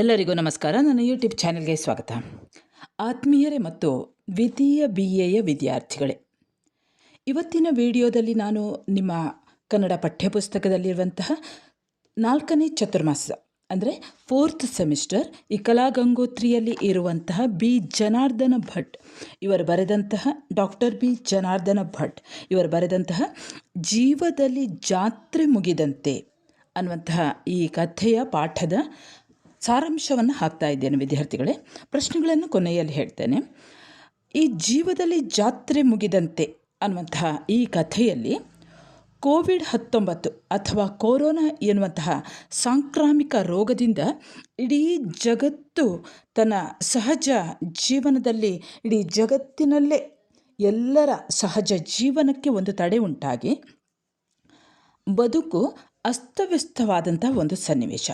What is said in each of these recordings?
ಎಲ್ಲರಿಗೂ ನಮಸ್ಕಾರ. ನನ್ನ ಯೂಟ್ಯೂಬ್ ಚಾನೆಲ್ಗೆ ಸ್ವಾಗತ. ಆತ್ಮೀಯರೇ ಮತ್ತು ದ್ವಿತೀಯ ಬಿ ಎಯ ವಿದ್ಯಾರ್ಥಿಗಳೇ, ಇವತ್ತಿನ ವಿಡಿಯೋದಲ್ಲಿ ನಾನು ನಿಮ್ಮ ಕನ್ನಡ ಪಠ್ಯಪುಸ್ತಕದಲ್ಲಿರುವಂತಹ ನಾಲ್ಕನೇ ಚತುರ್ಮಾಸ, ಅಂದರೆ ಫೋರ್ತ್ ಸೆಮಿಸ್ಟರ್ ಈ ಕಲಾ ಗಂಗೋತ್ರಿಯಲ್ಲಿ ಇರುವಂತಹ ಬಿ ಜನಾರ್ದನ ಭಟ್. ಇವರು ಬರೆದಂತಹ ಡಾಕ್ಟರ್ ಬಿ ಜನಾರ್ದನ ಭಟ್, ಇವರು ಬರೆದಂತಹ ಜೀವದಲ್ಲಿ ಜಾತ್ರೆ ಮುಗಿದಂತೆ ಅನ್ನುವಂತಹ ಈ ಕಥೆಯ ಪಾಠದ ಸಾರಾಂಶವನ್ನು ಹಾಕ್ತಾ ಇದ್ದೇನೆ ವಿದ್ಯಾರ್ಥಿಗಳೇ. ಪ್ರಶ್ನೆಗಳನ್ನು ಕೊನೆಯಲ್ಲಿ ಹೇಳ್ತೇನೆ. ಈ ಜೀವದಲ್ಲಿ ಜಾತ್ರೆ ಮುಗಿದಂತೆ ಅನ್ನುವಂತಹ ಈ ಕಥೆಯಲ್ಲಿ ಕೋವಿಡ್ ಹತ್ತೊಂಬತ್ತು ಅಥವಾ ಕೊರೋನಾ ಎನ್ನುವಂತಹ ಸಾಂಕ್ರಾಮಿಕ ರೋಗದಿಂದ ಇಡೀ ಜಗತ್ತು ತನ್ನ ಸಹಜ ಜೀವನದಲ್ಲಿ, ಇಡೀ ಜಗತ್ತಿನಲ್ಲೇ ಎಲ್ಲರ ಸಹಜ ಜೀವನಕ್ಕೆ ಒಂದು ತಡೆ ಉಂಟಾಗಿ ಬದುಕು ಅಸ್ತವ್ಯಸ್ತವಾದಂಥ ಒಂದು ಸನ್ನಿವೇಶ.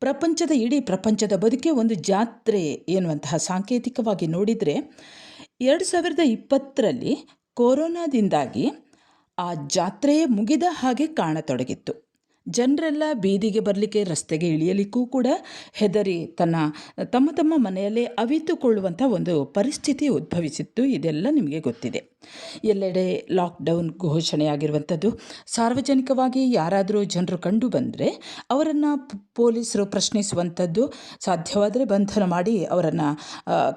ಪ್ರಪಂಚದ ಇಡೀ ಪ್ರಪಂಚದ ಬದುಕೆ ಒಂದು ಜಾತ್ರೆ ಎನ್ನುವಂತಹ ಸಾಂಕೇತಿಕವಾಗಿ ನೋಡಿದರೆ, ಎರಡು ಸಾವಿರದ ಇಪ್ಪತ್ತರಲ್ಲಿ ಕೊರೋನಾದಿಂದಾಗಿ ಆ ಜಾತ್ರೆಯೇ ಮುಗಿದ ಹಾಗೆ ಕಾಣತೊಡಗಿತ್ತು. ಜನರೆಲ್ಲ ಬೀದಿಗೆ ಬರಲಿಕ್ಕೆ ರಸ್ತೆಗೆ ಇಳಿಯಲಿಕ್ಕೂ ಕೂಡ ಹೆದರಿ ತನ್ನ, ತಮ್ಮ ತಮ್ಮ ಮನೆಯಲ್ಲೇ ಅವಿತುಕೊಳ್ಳುವಂಥ ಒಂದು ಪರಿಸ್ಥಿತಿ ಉದ್ಭವಿಸಿತ್ತು. ಇದೆಲ್ಲ ನಿಮಗೆ ಗೊತ್ತಿದೆ. ಎಲ್ಲೆಡೆ ಲಾಕ್ಡೌನ್ ಘೋಷಣೆಯಾಗಿರುವಂಥದ್ದು. ಸಾರ್ವಜನಿಕವಾಗಿ ಯಾರಾದರೂ ಜನರು ಕಂಡು ಬಂದರೆ ಅವರನ್ನು ಪೊಲೀಸರು ಪ್ರಶ್ನಿಸುವಂಥದ್ದು, ಸಾಧ್ಯವಾದರೆ ಬಂಧನ ಮಾಡಿ ಅವರನ್ನು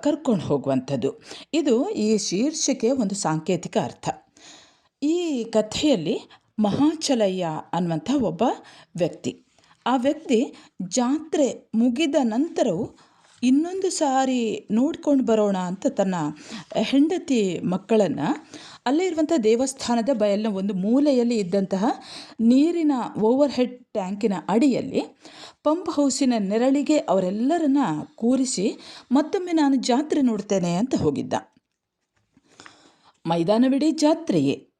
ಕರ್ಕೊಂಡು ಹೋಗುವಂಥದ್ದು. ಇದು ಈ ಶೀರ್ಷಿಕೆ ಒಂದು ಸಾಂಕೇತಿಕ ಅರ್ಥ. ಈ ಕಥೆಯಲ್ಲಿ ಮಹಾಚಲಯ್ಯ ಅನ್ನುವಂಥ ಒಬ್ಬ ವ್ಯಕ್ತಿ. ಆ ವ್ಯಕ್ತಿ ಜಾತ್ರೆ ಮುಗಿದ ನಂತರವೂ ಇನ್ನೊಂದು ಸಾರಿ ನೋಡ್ಕೊಂಡು ಬರೋಣ ಅಂತ ತನ್ನ ಹೆಂಡತಿ ಮಕ್ಕಳನ್ನು ಅಲ್ಲೇ ಇರುವಂಥ ದೇವಸ್ಥಾನದ ಬಯಲಿನ ಒಂದು ಮೂಲೆಯಲ್ಲಿ ಇದ್ದಂತಹ ನೀರಿನ ಓವರ್ ಹೆಡ್ ಟ್ಯಾಂಕಿನ ಅಡಿಯಲ್ಲಿ ಪಂಪ್ ಹೌಸಿನ ನೆರಳಿಗೆ ಅವರೆಲ್ಲರನ್ನ ಕೂರಿಸಿ ಮತ್ತೊಮ್ಮೆ ನಾನು ಜಾತ್ರೆ ನೋಡ್ತೇನೆ ಅಂತ ಹೋಗಿದ್ದ. ಮೈದಾನವಿಡೀ ಜಾತ್ರೆಯೇ.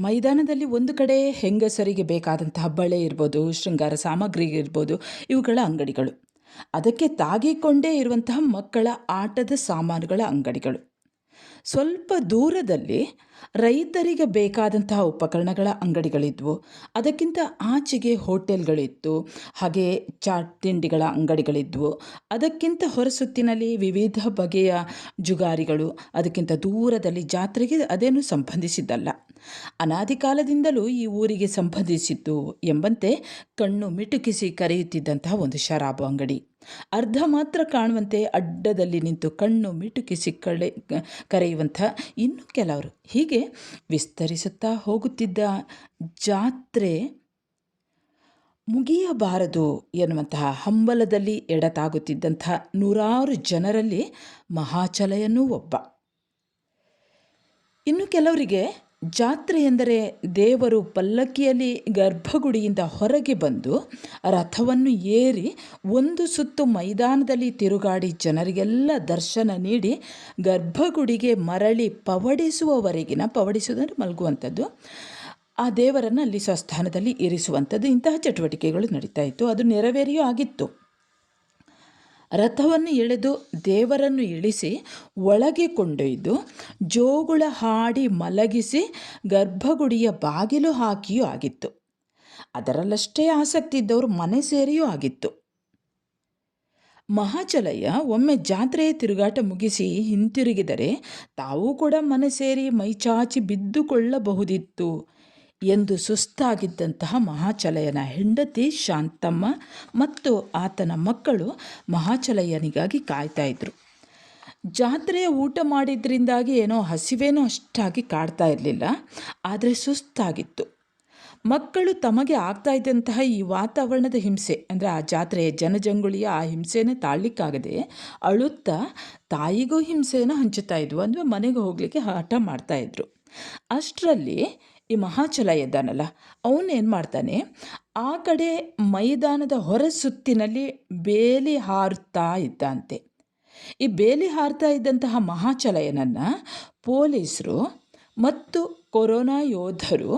ಮೈದಾನದಲ್ಲಿ ಒಂದು ಕಡೆ ಹೆಂಗಸರಿಗೆ ಬೇಕಾದಂತಹ ಬಳೆ ಇರ್ಬೋದು, ಶೃಂಗಾರ ಸಾಮಗ್ರಿ ಇರ್ಬೋದು, ಇವುಗಳ ಅಂಗಡಿಗಳು. ಅದಕ್ಕೆ ತಾಗಿಕೊಂಡೇ ಇರುವಂತಹ ಮಕ್ಕಳ ಆಟದ ಸಾಮಾನುಗಳ ಅಂಗಡಿಗಳು. ಸ್ವಲ್ಪ ದೂರದಲ್ಲಿ ರೈತರಿಗೆ ಬೇಕಾದಂತಹ ಉಪಕರಣಗಳ ಅಂಗಡಿಗಳಿದ್ವು. ಅದಕ್ಕಿಂತ ಆಚೆಗೆ ಹೋಟೆಲ್ಗಳಿತ್ತು, ಹಾಗೆ ಚಾಟ್ ತಿಂಡಿಗಳ ಅಂಗಡಿಗಳಿದ್ವು. ಅದಕ್ಕಿಂತ ಹೊರಸುತ್ತಿನಲ್ಲಿ ವಿವಿಧ ಬಗೆಯ ಜುಗಾರಿಗಳು, ಅದಕ್ಕಿಂತ ದೂರದಲ್ಲಿ ಜಾತ್ರೆಗೆ ಅದೇನು ಸಂಬಂಧಿಸಿದ್ದಲ್ಲ. ಅನಾದಿ ಕಾಲದಿಂದಲೂ ಈ ಊರಿಗೆ ಸಂಬಂಧಿಸಿದ್ದು ಎಂಬಂತೆ ಕಣ್ಣು ಮಿಟುಕಿಸಿ ಕರೆಯುತ್ತಿದ್ದಂತಹ ಒಂದು ಶರಾಬು ಅಂಗಡಿ. ಅರ್ಧ ಮಾತ್ರ ಕಾಣುವಂತೆ ಅಡ್ಡದಲ್ಲಿ ನಿಂತು ಕಣ್ಣು ಮಿಟುಕಿಸಿ ಕಳೆ, ಕರೆಯುವಂಥ ಇನ್ನು ಕೆಲವರು. ಹೀಗೆ ವಿಸ್ತರಿಸುತ್ತಾ ಹೋಗುತ್ತಿದ್ದ ಜಾತ್ರೆ ಮುಗಿಯಬಾರದು ಎನ್ನುವಂತಹ ಹಂಬಲದಲ್ಲಿ ಎಡತಾಗುತ್ತಿದ್ದಂಥ ನೂರಾರು ಜನರಲ್ಲಿ ಮಹಾಚಲಯನೂ ಒಬ್ಬ. ಇನ್ನು ಕೆಲವರಿಗೆ ಜಾತ್ರೆ ಎಂದರೆ ದೇವರು ಪಲ್ಲಕ್ಕಿಯಲ್ಲಿ ಗರ್ಭಗುಡಿಯಿಂದ ಹೊರಗೆ ಬಂದು ರಥವನ್ನು ಏರಿ ಒಂದು ಸುತ್ತು ಮೈದಾನದಲ್ಲಿ ತಿರುಗಾಡಿ ಜನರಿಗೆಲ್ಲ ದರ್ಶನ ನೀಡಿ ಗರ್ಭಗುಡಿಗೆ ಮರಳಿ ಪವಡಿಸುವವರೆಗಿನ ಪವಡಿಸುವುದನ್ನು ಮಲಗುವಂಥದ್ದು. ಆ ದೇವರನ್ನು ಅಲ್ಲಿ ಸ್ವಸ್ಥಾನದಲ್ಲಿ ಇರಿಸುವಂಥದ್ದು ಇಂತಹ ಚಟುವಟಿಕೆಗಳು ನಡೀತಾ ಇತ್ತು. ಅದು ನೆರವೇರಿಯೂ ಆಗಿತ್ತು. ರಥವನ್ನು ಎಳೆದು ದೇವರನ್ನು ಇಳಿಸಿ ಒಳಗೆ ಕೊಂಡೊಯ್ದು ಜೋಗುಳ ಹಾಡಿ ಮಲಗಿಸಿ ಗರ್ಭಗುಡಿಯ ಬಾಗಿಲು ಹಾಕಿಯೂ ಆಗಿತ್ತು. ಅದರಲ್ಲಷ್ಟೇ ಆಸಕ್ತಿ ಇದ್ದವರು ಮನೆ ಸೇರಿಯೂ ಆಗಿತ್ತು. ಮಹಾಚಲಯ್ಯ ಒಮ್ಮೆ ಜಾತ್ರೆಯ ತಿರುಗಾಟ ಮುಗಿಸಿ ಹಿಂತಿರುಗಿದರೆ ತಾವೂ ಕೂಡ ಮನೆ ಸೇರಿ ಮೈಚಾಚಿ ಬಿದ್ದುಕೊಳ್ಳಬಹುದಿತ್ತು. ಎಂದು ಸುಸ್ತಾಗಿದ್ದಂತಹ ಮಹಾಚಲಯನ ಹೆಂಡತಿ ಶಾಂತಮ್ಮ ಮತ್ತು ಆತನ ಮಕ್ಕಳು ಮಹಾಚಲಯನಿಗಾಗಿ ಕಾಯ್ತಾ ಇದ್ದರು ಜಾತ್ರೆಯ ಊಟ ಮಾಡಿದ್ರಿಂದಾಗಿ ಏನೋ ಹಸಿವೇನೋ ಅಷ್ಟಾಗಿ ಕಾಡ್ತಾ ಇರಲಿಲ್ಲ, ಆದರೆ ಸುಸ್ತಾಗಿತ್ತು. ಮಕ್ಕಳು ತಮಗೆ ಆಗ್ತಾ ಇದ್ದಂತಹ ಈ ವಾತಾವರಣದ ಹಿಂಸೆ, ಅಂದರೆ ಆ ಜಾತ್ರೆಯ ಜನಜಂಗುಳಿಯ ಆ ಹಿಂಸೆನೇ ತಾಳ್ಲಿಕ್ಕಾಗದೆ ಅಳುತ್ತಾ ತಾಯಿಗೂ ಹಿಂಸೆಯನ್ನು ಹಂಚುತ್ತಾ ಇದ್ವು, ಅಂದರೆ ಮನೆಗೆ ಹೋಗಲಿಕ್ಕೆ ಹಠ ಮಾಡ್ತಾಯಿದ್ರು ಅಷ್ಟರಲ್ಲಿ ಈ ಮಹಾಚಲ ಇದ್ದಾನಲ್ಲ ಅವನೇನು ಮಾಡ್ತಾನೆ? ಆ ಕಡೆ ಮೈದಾನದ ಹೊರ ಸುತ್ತಿನಲ್ಲಿ ಬೇಲಿ ಹಾರುತ್ತಾ ಇದ್ದಂತೆ. ಈ ಬೇಲಿ ಹಾರ್ತಾ ಇದ್ದಂತಹ ಮಹಾಚಲಯನನ್ನು ಪೊಲೀಸರು ಮತ್ತು ಕೊರೋನಾ ಯೋಧರು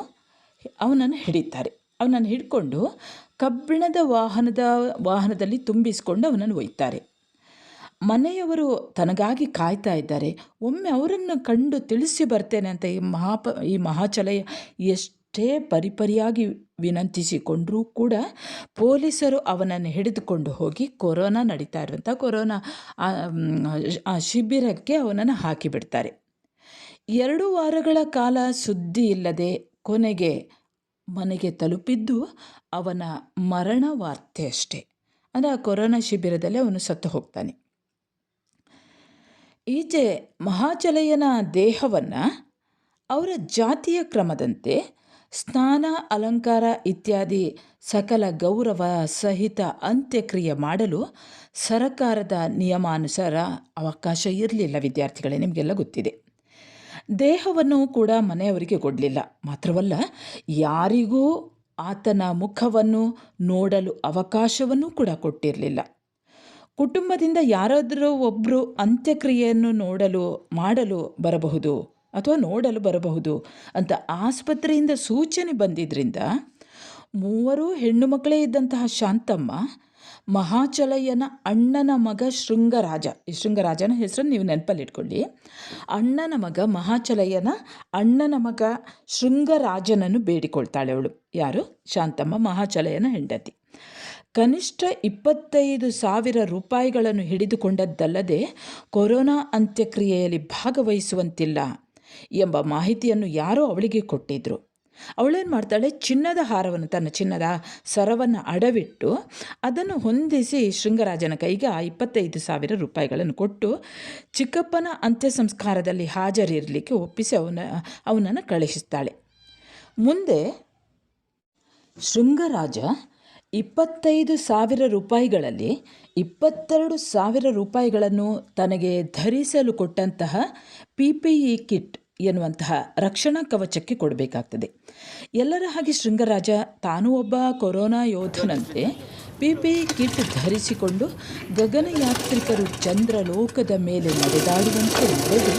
ಅವನನ್ನು ಹಿಡಿತಾರೆ. ಅವನನ್ನು ಹಿಡ್ಕೊಂಡು ಕಬ್ಬಿಣದ ವಾಹನದ ವಾಹನದಲ್ಲಿ ತುಂಬಿಸಿಕೊಂಡು ಅವನನ್ನು ಒಯ್ತಾರೆ. ಮನೆಯವರು ತನಗಾಗಿ ಕಾಯ್ತಾ ಇದ್ದಾರೆ. ಒಮ್ಮೆ ಅವರನ್ನು ಕಂಡು ತಿಳಿಸಿ ಬರ್ತೇನೆ ಅಂತ ಈ ಮಹಾಪ, ಈ ಮಹಾಚಲಯ ಎಷ್ಟು ಪರಿಪರಿಯಾಗಿ ವಿನಂತಿಸಿಕೊಂಡರೂ ಕೂಡ ಪೊಲೀಸರು ಅವನನ್ನು ಹಿಡಿದುಕೊಂಡು ಹೋಗಿ ಕೊರೋನಾ ನಡೀತಾ ಇರುವಂಥ ಕೊರೋನಾ, ಆ ಶಿಬಿರಕ್ಕೆ ಅವನನ್ನು ಹಾಕಿಬಿಡ್ತಾರೆ. ಎರಡು ವಾರಗಳ ಕಾಲ ಸುದ್ದಿ ಇಲ್ಲದೆ ಕೊನೆಗೆ ಮನೆಗೆ ತಲುಪಿದ್ದು ಅವನ ಮರಣ ವಾರ್ತೆ ಅಷ್ಟೇ. ಅಂದರೆ ಆ ಕೊರೋನಾ ಶಿಬಿರದಲ್ಲಿ ಅವನು ಸತ್ತು ಹೋಗ್ತಾನೆ. ಈಚೆ ಮಹಾಚಲಯನ ದೇಹವನ್ನು ಅವರ ಜಾತಿಯ ಕ್ರಮದಂತೆ ಸ್ನಾನ, ಅಲಂಕಾರ ಇತ್ಯಾದಿ ಸಕಲ ಗೌರವ ಸಹಿತ ಅಂತ್ಯಕ್ರಿಯೆ ಮಾಡಲು ಸರಕಾರದ ನಿಯಮಾನುಸಾರ ಅವಕಾಶ ಇರಲಿಲ್ಲ ವಿದ್ಯಾರ್ಥಿಗಳೇ, ನಿಮಗೆಲ್ಲ ಗೊತ್ತಿದೆ. ದೇಹವನ್ನು ಕೂಡ ಮನೆಯವರಿಗೆ ಕೊಡಲಿಲ್ಲ. ಮಾತ್ರವಲ್ಲ, ಯಾರಿಗೂ ಆತನ ಮುಖವನ್ನು ನೋಡಲು ಅವಕಾಶವನ್ನು ಕೂಡ ಕೊಟ್ಟಿರಲಿಲ್ಲ. ಕುಟುಂಬದಿಂದ ಯಾರಾದರೂ ಒಬ್ಬರು ಅಂತ್ಯಕ್ರಿಯೆಯನ್ನು ನೋಡಲು, ಮಾಡಲು ಬರಬಹುದು ಅಥವಾ ನೋಡಲು ಬರಬಹುದು ಅಂತ ಆಸ್ಪತ್ರೆಯಿಂದ ಸೂಚನೆ ಬಂದಿದ್ದರಿಂದ ಮೂವರು ಹೆಣ್ಣು ಮಕ್ಕಳೇ ಇದ್ದಂತಹ ಶಾಂತಮ್ಮ, ಮಹಾಚಲಯ್ಯನ ಅಣ್ಣನ ಮಗ ಶೃಂಗರಾಜ. ಈ ಶೃಂಗರಾಜನ ಹೆಸರನ್ನು ನೀವು ನೆನಪಲ್ಲಿಟ್ಕೊಳ್ಳಿ. ಅಣ್ಣನ ಮಗ ಮಹಾಚಲಯ್ಯನ, ಅಣ್ಣನ ಮಗ ಶೃಂಗರಾಜನನ್ನು ಬೇಡಿಕೊಳ್ತಾಳೆ ಅವಳು. ಯಾರು? ಶಾಂತಮ್ಮ, ಮಹಾಚಲಯ್ಯನ ಹೆಂಡತಿ. ಕನಿಷ್ಠ ಇಪ್ಪತ್ತೈದು ಸಾವಿರ ರೂಪಾಯಿಗಳನ್ನು ಹಿಡಿದುಕೊಂಡದ್ದಲ್ಲದೆ ಕೊರೋನಾ ಅಂತ್ಯಕ್ರಿಯೆಯಲ್ಲಿ ಭಾಗವಹಿಸುವಂತಿಲ್ಲ ಎಂಬ ಮಾಹಿತಿಯನ್ನು ಯಾರೋ ಅವಳಿಗೆ ಕೊಟ್ಟಿದ್ರು. ಅವಳೇನು ಮಾಡ್ತಾಳೆ? ಚಿನ್ನದ ಹಾರವನ್ನು, ತನ್ನ ಚಿನ್ನದ ಸರವನ್ನು ಅಡವಿಟ್ಟು ಅದನ್ನು ಹೊಂದಿಸಿ ಶೃಂಗರಾಜನ ಕೈಗೆ ಆ ಇಪ್ಪತ್ತೈದು ಸಾವಿರ ರೂಪಾಯಿಗಳನ್ನು ಕೊಟ್ಟು ಚಿಕ್ಕಪ್ಪನ ಅಂತ್ಯ ಸಂಸ್ಕಾರದಲ್ಲಿ ಹಾಜರಿರಲಿಕ್ಕೆ ಒಪ್ಪಿಸಿ ಅವನ, ಅವನನ್ನು ಕಳುಹಿಸ್ತಾಳೆ. ಮುಂದೆ ಶೃಂಗರಾಜ ಇಪ್ಪತ್ತೈದು ಸಾವಿರ ರೂಪಾಯಿಗಳಲ್ಲಿ ಇಪ್ಪತ್ತೆರಡು ಸಾವಿರ ರೂಪಾಯಿಗಳನ್ನು ತನಗೆ ಧರಿಸಲು ಕೊಟ್ಟಂತಹ ಪಿ ಪಿ ಕಿಟ್ ಎನ್ನುವಂತಹ ರಕ್ಷಣಾ ಕವಚಕ್ಕೆ ಕೊಡಬೇಕಾಗ್ತದೆ. ಎಲ್ಲರ ಹಾಗೆ ಶೃಂಗರಾಜ, ತಾನೂ ಒಬ್ಬ ಕೊರೋನಾ ಯೋಧನಂತೆ ಪಿ ಪಿ ಕಿಟ್ ಧರಿಸಿಕೊಂಡು ಗಗನಯಾತ್ರಿಕರು ಚಂದ್ರಲೋಕದ ಮೇಲೆ ನಡೆದಾಡುವಂತೆ ನಡೆದು,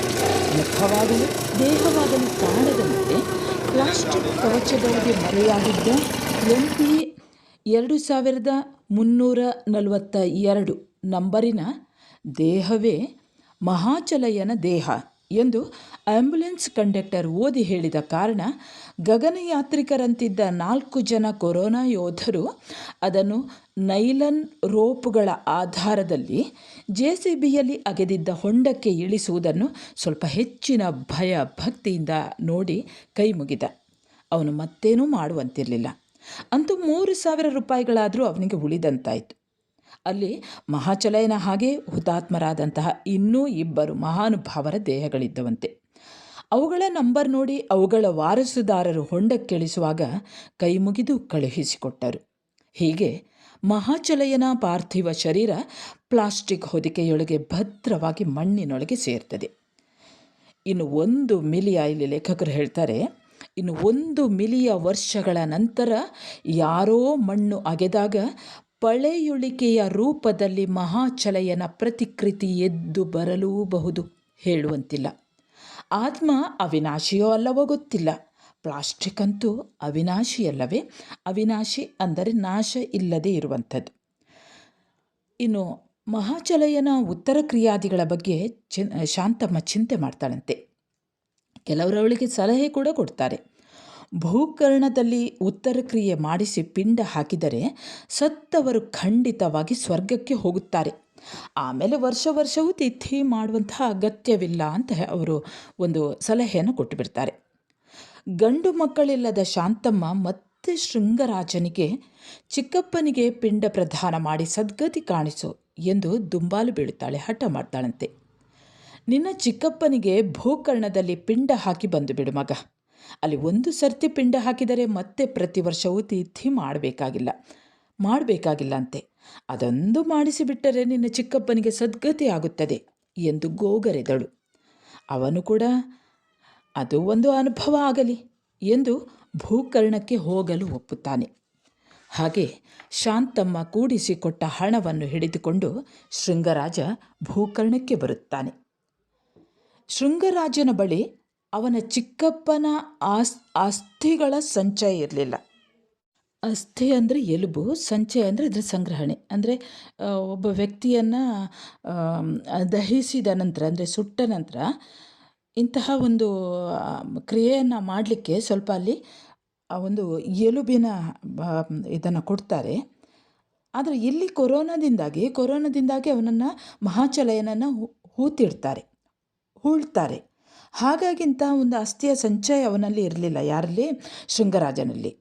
ಮುಖವಾಗಲು, ದೇಹವಾಗಲು ಕಾಣದಂತೆ ಪ್ಲಾಸ್ಟಿಕ್ ಕವಚದೊಳಗೆ ಮರೆಯಾಗಿದ್ದ ಎಂ ಪಿ ಎರಡು ಸಾವಿರದ ಮುನ್ನೂರ ನಲವತ್ತ ಎರಡು ನಂಬರಿನ ದೇಹವೇ ಮಹಾಚಲಯನ ದೇಹ ಎಂದು ಆಂಬ್ಯುಲೆನ್ಸ್ ಕಂಡಕ್ಟರ್ ಓದಿ ಹೇಳಿದ ಕಾರಣ ಗಗನಯಾತ್ರಿಕರಂತಿದ್ದ ನಾಲ್ಕು ಜನ ಕೊರೋನಾ ಯೋಧರು ಅದನ್ನು ನೈಲನ್ ರೋಪ್ಗಳ ಆಧಾರದಲ್ಲಿ ಜೆ ಸಿ ಬಿಯಲ್ಲಿ ಅಗೆದಿದ್ದ ಹೊಂಡಕ್ಕೆ ಇಳಿಸುವುದನ್ನು ಸ್ವಲ್ಪ ಹೆಚ್ಚಿನ ಭಯ ಭಕ್ತಿಯಿಂದ ನೋಡಿ ಕೈ ಮುಗಿದ. ಅವನು ಮತ್ತೇನೂ ಮಾಡುವಂತಿರಲಿಲ್ಲ. ಅಂತೂ ಮೂರು ಸಾವಿರ ರೂಪಾಯಿಗಳಾದರೂ ಅವನಿಗೆ ಉಳಿದಂತಾಯಿತು. ಅಲ್ಲಿ ಮಹಾಚಲಯನ ಹಾಗೆ ಹುತಾತ್ಮರಾದಂತಹ ಇನ್ನೂ ಇಬ್ಬರು ಮಹಾನುಭಾವರ ದೇಹಗಳಿದ್ದವಂತೆ. ಅವುಗಳ ನಂಬರ್ ನೋಡಿ ಅವುಗಳ ವಾರಸುದಾರರು ಹೊಂಡಕ್ಕಿಳಿಸುವಾಗ ಕೈ ಮುಗಿದು ಕಳುಹಿಸಿಕೊಟ್ಟರು. ಹೀಗೆ ಮಹಾಚಲಯನ ಪಾರ್ಥಿವ ಶರೀರ ಪ್ಲಾಸ್ಟಿಕ್ ಹೊದಿಕೆಯೊಳಗೆ ಭದ್ರವಾಗಿ ಮಣ್ಣಿನೊಳಗೆ ಸೇರ್ತದೆ. ಇನ್ನು ಒಂದು ಮಿಲಿಯ ಇಲ್ಲಿ ಲೇಖಕರು ಹೇಳ್ತಾರೆ ಇನ್ನು ಒಂದು ಮಿಲಿಯ ವರ್ಷಗಳ ನಂತರ ಯಾರೋ ಮಣ್ಣು ಅಗೆದಾಗ ಪಳೆಯುಳಿಕೆಯ ರೂಪದಲ್ಲಿ ಮಹಾಚಲಯನ ಪ್ರತಿಕೃತಿ ಎದ್ದು ಬರಲೂಬಹುದು ಹೇಳುವಂತಿಲ್ಲ. ಆತ್ಮ ಅವಿನಾಶಿಯೋ ಅಲ್ಲವೋ ಗೊತ್ತಿಲ್ಲ. ಪ್ಲಾಸ್ಟಿಕ್ ಅಂತೂ ಅವಿನಾಶಿಯಲ್ಲವೇ ಅವಿನಾಶಿ ಅಂದರೆ ನಾಶ ಇಲ್ಲದೆ ಇರುವಂಥದ್ದು. ಇನ್ನು ಮಹಾಚಲಯನ ಉತ್ತರ ಕ್ರಿಯಾದಿಗಳ ಬಗ್ಗೆ ಚಿ ಶಾಂತಮ್ಮ ಚಿಂತೆ ಮಾಡ್ತಾಳಂತೆ. ಕೆಲವರು ಅವಳಿಗೆ ಸಲಹೆ ಕೂಡ ಕೊಡ್ತಾರೆ. ಭೂಕರ್ಣದಲ್ಲಿ ಉತ್ತರ ಕ್ರಿಯೆ ಮಾಡಿಸಿ ಪಿಂಡ ಹಾಕಿದರೆ ಸತ್ತವರು ಖಂಡಿತವಾಗಿ ಸ್ವರ್ಗಕ್ಕೆ ಹೋಗುತ್ತಾರೆ. ಆಮೇಲೆ ವರ್ಷ ವರ್ಷವೂ ತಿಥಿ ಮಾಡುವಂತಹ ಅಗತ್ಯವಿಲ್ಲ ಅಂತ ಅವರು ಒಂದು ಸಲಹೆಯನ್ನು ಕೊಟ್ಟುಬಿಡ್ತಾರೆ. ಗಂಡು ಮಕ್ಕಳಿಲ್ಲದ ಶಾಂತಮ್ಮ ಮತ್ತೆ ಶೃಂಗರಾಜನಿಗೆ ಚಿಕ್ಕಪ್ಪನಿಗೆ ಪಿಂಡ ಪ್ರಧಾನ ಮಾಡಿ ಸದ್ಗತಿ ಕಾಣಿಸು ಎಂದು ದುಂಬಾಲು ಬೀಳುತ್ತಾಳೆ, ಹಠ ಮಾಡ್ತಾಳಂತೆ. ನಿನ್ನ ಚಿಕ್ಕಪ್ಪನಿಗೆ ಭೂಕರ್ಣದಲ್ಲಿ ಪಿಂಡ ಹಾಕಿ ಬಂದು ಬಿಡು ಮಗ. ಅಲ್ಲಿ ಒಂದು ಸರ್ತಿ ಪಿಂಡ ಹಾಕಿದರೆ ಮತ್ತೆ ಪ್ರತಿ ವರ್ಷವೂ ತಿಥಿ ಮಾಡಬೇಕಾಗಿಲ್ಲ. ಮಾಡಬೇಕಾಗಿಲ್ಲ ಅಂತೆ ಅದೊಂದು ಮಾಡಿಸಿಬಿಟ್ಟರೆ ನಿನ್ನ ಚಿಕ್ಕಪ್ಪನಿಗೆ ಸದ್ಗತಿ ಆಗುತ್ತದೆ ಎಂದು ಗೋಗರೆದಳು. ಅವನು ಕೂಡ, ಅದು ಒಂದು ಅನುಭವ ಆಗಲಿ ಎಂದು ಭೂಕರ್ಣಕ್ಕೆ ಹೋಗಲು ಒಪ್ಪುತ್ತಾನೆ. ಹಾಗೆ ಶಾಂತಮ್ಮ ಕೂಡಿಸಿಕೊಟ್ಟ ಹಣವನ್ನು ಹಿಡಿದುಕೊಂಡು ಶೃಂಗರಾಜ ಭೂಕರ್ಣಕ್ಕೆ ಬರುತ್ತಾನೆ. ಶೃಂಗರಾಜನ ಬಳಿ ಅವನ ಚಿಕ್ಕಪ್ಪನ ಆಸ್ ಅಸ್ಥಿಗಳ ಸಂಚಯ ಇರಲಿಲ್ಲ. ಅಸ್ಥಿ ಅಂದರೆ ಎಲುಬು, ಸಂಚಯ ಅಂದರೆ ಅದರ ಸಂಗ್ರಹಣೆ. ಅಂದರೆ ಒಬ್ಬ ವ್ಯಕ್ತಿಯನ್ನು ದಹಿಸಿದ ನಂತರ, ಅಂದರೆ ಸುಟ್ಟ ನಂತರ ಇಂತಹ ಒಂದು ಕ್ರಿಯೆಯನ್ನು ಮಾಡಲಿಕ್ಕೆ ಸ್ವಲ್ಪ ಅಲ್ಲಿ ಒಂದು ಎಲುಬಿನ ಇದನ್ನು ಕೊಡ್ತಾರೆ. ಆದರೆ ಇಲ್ಲಿ ಕೊರೋನಾದಿಂದಾಗಿ ಕೊರೋನಾದಿಂದಾಗಿ ಅವನನ್ನು ಮಹಾಚಲಯನನ್ನು ಹೂತಿಡ್ತಾರೆ. ಹೂಳ್ತಾರೆ. ಹಾಗಾಗಿ ಇಂತಹ ಒಂದು ಅಸ್ಥಿಯ ಸಂಚಯ ಅವನಲ್ಲಿ ಇರಲಿಲ್ಲ, ಯಾರಲ್ಲಿ? ಶೃಂಗರಾಜನಲ್ಲಿ.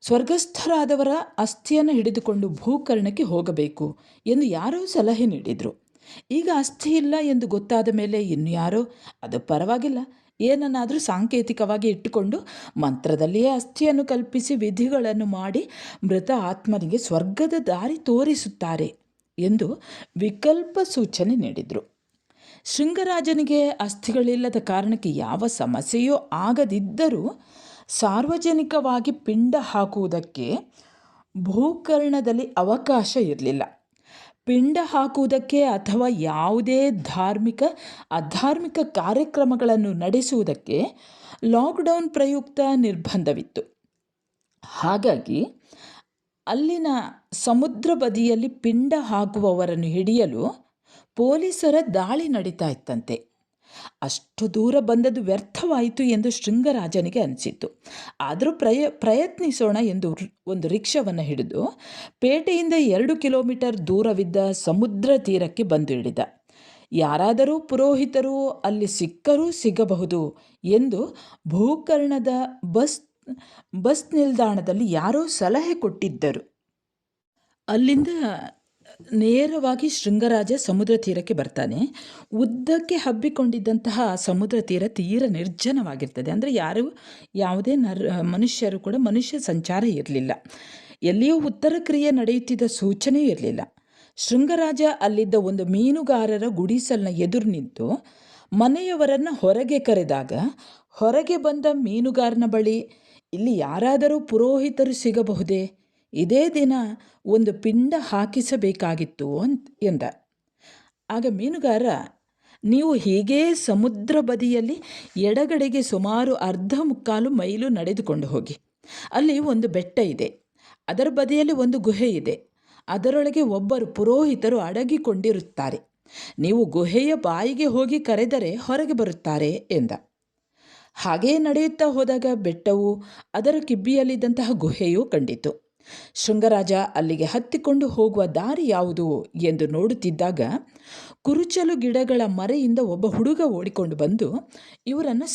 ಸ್ವರ್ಗಸ್ಥರಾದವರ ಅಸ್ಥಿಯನ್ನು ಹಿಡಿದುಕೊಂಡು ಭೂಕರ್ಣಕ್ಕೆ ಹೋಗಬೇಕು ಎಂದು ಯಾರೋ ಸಲಹೆ ನೀಡಿದರು. ಈಗ ಅಸ್ಥಿ ಇಲ್ಲ ಎಂದು ಗೊತ್ತಾದ ಮೇಲೆ ಇನ್ನು ಯಾರೋ? ಅದು ಪರವಾಗಿಲ್ಲ. ಏನನ್ನಾದರೂ ಸಾಂಕೇತಿಕವಾಗಿ ಇಟ್ಟುಕೊಂಡು ಮಂತ್ರದಲ್ಲಿಯೇ ಅಸ್ಥಿಯನ್ನು ಕಲ್ಪಿಸಿ ವಿಧಿಗಳನ್ನು ಮಾಡಿ ಮೃತ ಆತ್ಮನಿಗೆ ಸ್ವರ್ಗದ ದಾರಿ ತೋರಿಸುತ್ತಾರೆ ಎಂದು ವಿಕಲ್ಪ ಸೂಚನೆ ನೀಡಿದರು. ಶೃಂಗರಾಜನಿಗೆ ಅಸ್ಥಿಗಳಿಲ್ಲದ ಕಾರಣಕ್ಕೆ ಯಾವ ಸಮಸ್ಯೆಯೂ ಆಗದಿದ್ದರೂ ಸಾರ್ವಜನಿಕವಾಗಿ ಪಿಂಡ ಹಾಕುವುದಕ್ಕೆ ಭೂಕರ್ಣದಲ್ಲಿ ಅವಕಾಶ ಇರಲಿಲ್ಲ. ಪಿಂಡ ಹಾಕುವುದಕ್ಕೆ ಅಥವಾ ಯಾವುದೇ ಧಾರ್ಮಿಕ, ಅಧಾರ್ಮಿಕ ಕಾರ್ಯಕ್ರಮಗಳನ್ನು ನಡೆಸುವುದಕ್ಕೆ ಲಾಕ್ಡೌನ್ ಪ್ರಯುಕ್ತ ನಿರ್ಬಂಧವಿತ್ತು. ಹಾಗಾಗಿ ಅಲ್ಲಿನ ಸಮುದ್ರ ಬದಿಯಲ್ಲಿ ಪಿಂಡ ಹಾಕುವವರನ್ನು ಹಿಡಿಯಲು ಪೊಲೀಸರ ದಾಳಿ ನಡೀತಾ ಇತ್ತಂತೆ. ಅಷ್ಟು ದೂರ ಬಂದದ್ದು ವ್ಯರ್ಥವಾಯಿತು ಎಂದು ಶೃಂಗರಾಜನಿಗೆ ಅನಿಸಿತ್ತು. ಆದರೂ ಪ್ರಯ, ಪ್ರಯತ್ನಿಸೋಣ ಎಂದು ಒಂದು ರಿಕ್ಷಾವನ್ನು ಹಿಡಿದು ಪೇಟೆಯಿಂದ ಎರಡು ಕಿಲೋಮೀಟರ್ ದೂರವಿದ್ದ ಸಮುದ್ರ ತೀರಕ್ಕೆ ಬಂದು ಹಿಡಿದ ಯಾರಾದರೂ ಪುರೋಹಿತರು ಅಲ್ಲಿ ಸಿಕ್ಕರೂ ಸಿಗಬಹುದು ಎಂದು ಭೂಕರ್ಣದ ಬಸ್ ಬಸ್ ನಿಲ್ದಾಣದಲ್ಲಿ ಯಾರೋ ಸಲಹೆ ಕೊಟ್ಟಿದ್ದರು. ಅಲ್ಲಿಂದ ನೇರವಾಗಿ ಶೃಂಗರಾಜ ಸಮುದ್ರ ತೀರಕ್ಕೆ ಬರ್ತಾನೆ. ಉದ್ದಕ್ಕೆ ಹಬ್ಬಿಕೊಂಡಿದ್ದಂತಹ ಸಮುದ್ರ ತೀರ ತೀರ ನಿರ್ಜನವಾಗಿರ್ತದೆ. ಅಂದರೆ ಯಾರು, ಯಾವುದೇ ನರ್, ಮನುಷ್ಯರು ಕೂಡ ಮನುಷ್ಯ ಸಂಚಾರ ಇರಲಿಲ್ಲ. ಎಲ್ಲಿಯೂ ಉತ್ತರ ಕ್ರಿಯೆ ನಡೆಯುತ್ತಿದ್ದ ಸೂಚನೆ ಇರಲಿಲ್ಲ. ಶೃಂಗರಾಜ ಅಲ್ಲಿದ್ದ ಒಂದು ಮೀನುಗಾರರ ಗುಡಿಸಲ್ನ ಎದುರು ನಿಂತು ಮನೆಯವರನ್ನು ಹೊರಗೆ ಕರೆದಾಗ, ಹೊರಗೆ ಬಂದ ಮೀನುಗಾರನ ಬಳಿ ಇಲ್ಲಿ ಯಾರಾದರೂ ಪುರೋಹಿತರು ಸಿಗಬಹುದೇ? ಇದೇ ದಿನ ಒಂದು ಪಿಂಡ ಹಾಕಿಸಬೇಕಾಗಿತ್ತು ಅಂತ ಎಂದ. ಆಗ ಮೀನುಗಾರ, ನೀವು ಹೀಗೇ ಸಮುದ್ರ ಬದಿಯಲ್ಲಿ ಎಡಗಡೆಗೆ ಸುಮಾರು ಅರ್ಧ ಮುಕ್ಕಾಲು ಮೈಲು ನಡೆದುಕೊಂಡು ಹೋಗಿ. ಅಲ್ಲಿ ಒಂದು ಬೆಟ್ಟ ಇದೆ. ಅದರ ಬದಿಯಲ್ಲಿ ಒಂದು ಗುಹೆ ಇದೆ. ಅದರೊಳಗೆ ಒಬ್ಬರು ಪುರೋಹಿತರು ಅಡಗಿಕೊಂಡಿರುತ್ತಾರೆ. ನೀವು ಗುಹೆಯ ಬಾಯಿಗೆ ಹೋಗಿ ಕರೆದರೆ ಹೊರಗೆ ಬರುತ್ತಾರೆ ಎಂದ. ಹಾಗೇ ನಡೆಯುತ್ತಾ ಹೋದಾಗ ಬೆಟ್ಟವು ಅದರ ಕಿಬ್ಬಿಯಲ್ಲಿದ್ದಂತಹ ಗುಹೆಯೂ ಕಂಡಿತು. ಶೃಂಗರಾಜ ಅಲ್ಲಿಗೆ ಹತ್ತಿಕೊಂಡು ಹೋಗುವ ದಾರಿ ಯಾವುದು ಎಂದು ನೋಡುತ್ತಿದ್ದಾಗ ಕುರುಚಲು ಗಿಡಗಳ ಮರೆಯಿಂದ ಒಬ್ಬ ಹುಡುಗ ಓಡಿಕೊಂಡು ಬಂದು ಇವರನ್ನು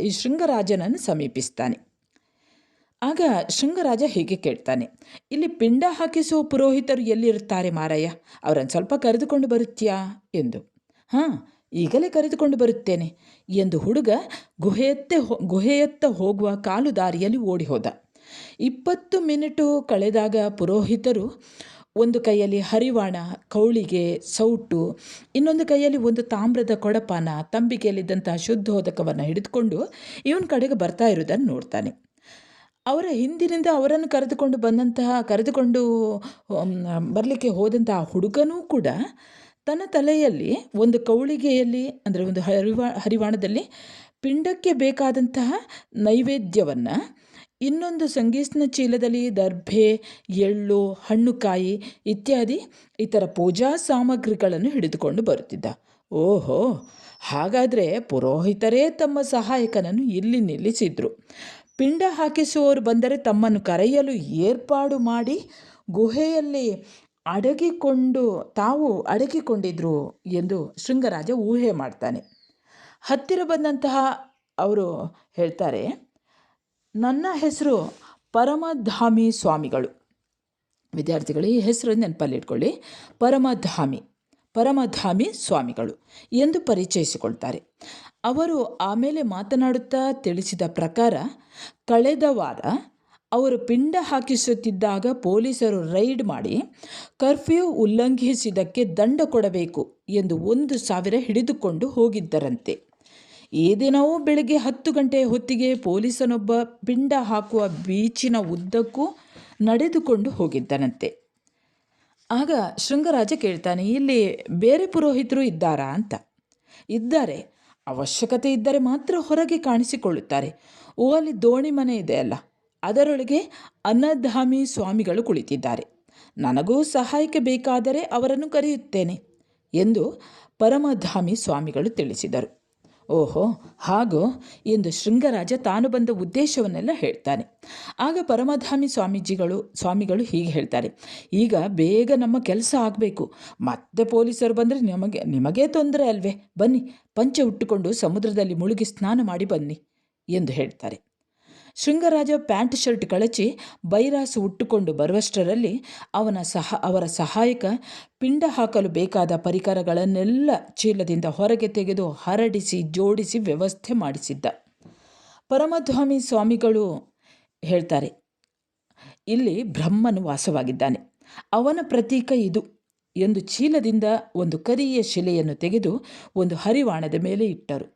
ಈ ಶೃಂಗರಾಜನನ್ನು ಸಮೀಪಿಸ್ತಾನೆ. ಆಗ ಶೃಂಗರಾಜ ಹೀಗೆ ಕೇಳ್ತಾನೆ, ಇಲ್ಲಿ ಪಿಂಡ ಹಾಕಿಸುವ ಪುರೋಹಿತರು ಎಲ್ಲಿರುತ್ತಾರೆ ಮಾರಯ್ಯ? ಅವರನ್ನು ಸ್ವಲ್ಪ ಕರೆದುಕೊಂಡು ಬರುತ್ತೀಯಾ? ಎಂದು. ಹಾಂ, ಈಗಲೇ ಕರೆದುಕೊಂಡು ಬರುತ್ತೇನೆ ಎಂದು ಹುಡುಗ ಗುಹೆಯತ್ತೆ ಗುಹೆಯತ್ತ ಹೋಗುವ ಕಾಲು ದಾರಿಯಲ್ಲಿ ಓಡಿ ಹೋದ. ಇಪ್ಪತ್ತು ಮಿನಿಟು ಕಳೆದಾಗ ಪುರೋಹಿತರು ಒಂದು ಕೈಯಲ್ಲಿ ಹರಿವಾಣ, ಕೌಳಿಗೆ ಸೌಟು, ಇನ್ನೊಂದು ಕೈಯಲ್ಲಿ ಒಂದು ತಾಮ್ರದ ಕೊಡಪಾನ ತಂಬಿಕೆಯಲ್ಲಿದ್ದಂತಹ ಶುದ್ಧೋದಕವನ್ನು ಹಿಡಿದುಕೊಂಡು ಇವನ ಕಡೆಗೆ ಬರ್ತಾ ಇರೋದನ್ನು ನೋಡ್ತಾನೆ. ಅವರ ಹಿಂದಿನಿಂದ ಅವರನ್ನು ಕರೆದುಕೊಂಡು ಬಂದಂತಹ, ಕರೆದುಕೊಂಡು ಬರಲಿಕ್ಕೆ ಹೋದಂತಹ ಹುಡುಗನೂ ಕೂಡ ತನ್ನ ತಲೆಯಲ್ಲಿ ಒಂದು ಕೌಳಿಗೆಯಲ್ಲಿ, ಅಂದರೆ ಒಂದು ಹರಿವಾ, ಹರಿವಾಣದಲ್ಲಿ ಪಿಂಡಕ್ಕೆ ಬೇಕಾದಂತಹ ನೈವೇದ್ಯವನ್ನು ಇನ್ನೊಂದು ಸಂಗೀತನ ಚೀಲದಲ್ಲಿ ದರ್ಭೆ, ಎಳ್ಳು, ಹಣ್ಣುಕಾಯಿ ಇತ್ಯಾದಿ ಇತರ ಪೂಜಾ ಸಾಮಗ್ರಿಗಳನ್ನು ಹಿಡಿದುಕೊಂಡು ಬರುತ್ತಿದ್ದ. ಓಹೋ, ಹಾಗಾದರೆ ಪುರೋಹಿತರೇ ತಮ್ಮ ಸಹಾಯಕನನ್ನು ಇಲ್ಲಿ ನಿಲ್ಲಿಸಿದ್ರು. ಪಿಂಡ ಹಾಕಿಸುವವರು ಬಂದರೆ ತಮ್ಮನ್ನು ಕರೆಯಲು ಏರ್ಪಾಡು ಮಾಡಿ ಗುಹೆಯಲ್ಲಿ ಅಡಗಿಕೊಂಡು, ತಾವು ಅಡಗಿಕೊಂಡಿದ್ರು ಎಂದು ಶೃಂಗರಾಜ ಊಹೆ ಮಾಡ್ತಾನೆ. ಹತ್ತಿರ ಬಂದಂತಹ ಅವರು ಹೇಳ್ತಾರೆ ನನ್ನ ಹೆಸರು ಪರಮಧಾಮಿ ಸ್ವಾಮಿಗಳು. ವಿದ್ಯಾರ್ಥಿಗಳು, ಈ ಹೆಸರು ನೆನಪಲ್ಲಿಟ್ಕೊಳ್ಳಿ ಪರಮಧಾಮಿ ಪರಮಧಾಮಿ ಸ್ವಾಮಿಗಳು ಎಂದು ಪರಿಚಯಿಸಿಕೊಳ್ತಾರೆ. ಅವರು ಆಮೇಲೆ ಮಾತನಾಡುತ್ತಾ ತಿಳಿಸಿದ ಪ್ರಕಾರ, ಕಳೆದ ವಾರ ಅವರು ಪಿಂಡ ಹಾಕಿಸುತ್ತಿದ್ದಾಗ ಪೊಲೀಸರು ರೈಡ್ ಮಾಡಿ ಕರ್ಫ್ಯೂ ಉಲ್ಲಂಘಿಸಿದ್ದಕ್ಕೆ ದಂಡ ಕೊಡಬೇಕು ಎಂದು ಒಂದು ಸಾವಿರ ಹಿಡಿದುಕೊಂಡು ಹೋಗಿದ್ದರಂತೆ. ಈ ದಿನವೂ ಬೆಳಗ್ಗೆ ಹತ್ತು ಗಂಟೆ ಹೊತ್ತಿಗೆ ಪೊಲೀಸನೊಬ್ಬ ಪಿಂಡ ಹಾಕುವ ಬೀಚಿನ ಉದ್ದಕ್ಕೂ ನಡೆದುಕೊಂಡು ಹೋಗಿದ್ದನಂತೆ. ಆಗ ಶೃಂಗರಾಜ ಕೇಳ್ತಾನೆ, ಇಲ್ಲಿ ಬೇರೆ ಪುರೋಹಿತರು ಇದ್ದಾರಾ? ಅಂತ. ಇದ್ದಾರೆ. ಅವಶ್ಯಕತೆ ಇದ್ದರೆ ಮಾತ್ರ ಹೊರಗೆ ಕಾಣಿಸಿಕೊಳ್ಳುತ್ತಾರೆ. ಓ ಅಲ್ಲಿ ದೋಣಿ ಮನೆ ಇದೆ ಅಲ್ಲ. ಅದರೊಳಗೆ ಅನ್ನಧಾಮಿ ಸ್ವಾಮಿಗಳು ಕುಳಿತಿದ್ದಾರೆ. ನನಗೂ ಸಹಾಯಕ್ಕೆ ಬೇಕಾದರೆ ಅವರನ್ನು ಕರೆಯುತ್ತೇನೆ ಎಂದು ಪರಮಧಾಮಿ ಸ್ವಾಮಿಗಳು ತಿಳಿಸಿದರು. ಓಹೋ, ಹಾಗೋ ಎಂದು ಶೃಂಗರಾಜ ತಾನು ಬಂದ ಉದ್ದೇಶವನ್ನೆಲ್ಲ ಹೇಳ್ತಾನೆ. ಆಗ ಪರಮಧಾಮಿ ಸ್ವಾಮೀಜಿಗಳು, ಸ್ವಾಮಿಗಳು ಹೀಗೆ ಹೇಳ್ತಾರೆ. ಈಗ ಬೇಗ ನಮ್ಮ ಕೆಲಸ ಆಗಬೇಕು. ಮತ್ತೆ ಪೊಲೀಸರು ಬಂದರೆ ನಿಮಗೆ, ನಿಮಗೇ ತೊಂದರೆ ಅಲ್ವೇ? ಬನ್ನಿ, ಪಂಚೆ ಉಟ್ಟುಕೊಂಡು ಸಮುದ್ರದಲ್ಲಿ ಮುಳುಗಿ ಸ್ನಾನ ಮಾಡಿ ಬನ್ನಿ ಎಂದು ಹೇಳ್ತಾರೆ. ಶೃಂಗರಾಜ ಪ್ಯಾಂಟ್ ಶರ್ಟ್ ಕಳಚಿ ಬೈರಾಸು ಉಟ್ಟುಕೊಂಡು ಬರುವಷ್ಟರಲ್ಲಿ ಅವನ ಸಹ, ಅವರ ಸಹಾಯಕ ಪಿಂಡ ಹಾಕಲು ಬೇಕಾದ ಪರಿಕರಗಳನ್ನೆಲ್ಲ ಚೀಲದಿಂದ ಹೊರಗೆ ತೆಗೆದು ಹರಡಿಸಿ ಜೋಡಿಸಿ ವ್ಯವಸ್ಥೆ ಮಾಡಿಸಿದ್ದ. ಪರಮಧ್ವಾಮಿ ಸ್ವಾಮಿಗಳು ಹೇಳ್ತಾರೆ, ಇಲ್ಲಿ ಬ್ರಹ್ಮನು ವಾಸವಾಗಿದ್ದಾನೆ. ಅವನ ಪ್ರತೀಕ ಇದು. ಎಂದು ಚೀಲದಿಂದ ಒಂದು ಕರಿಯ ಶಿಲೆಯನ್ನು ತೆಗೆದು ಒಂದು ಹರಿವಾಣದ ಮೇಲೆ ಇಟ್ಟರು.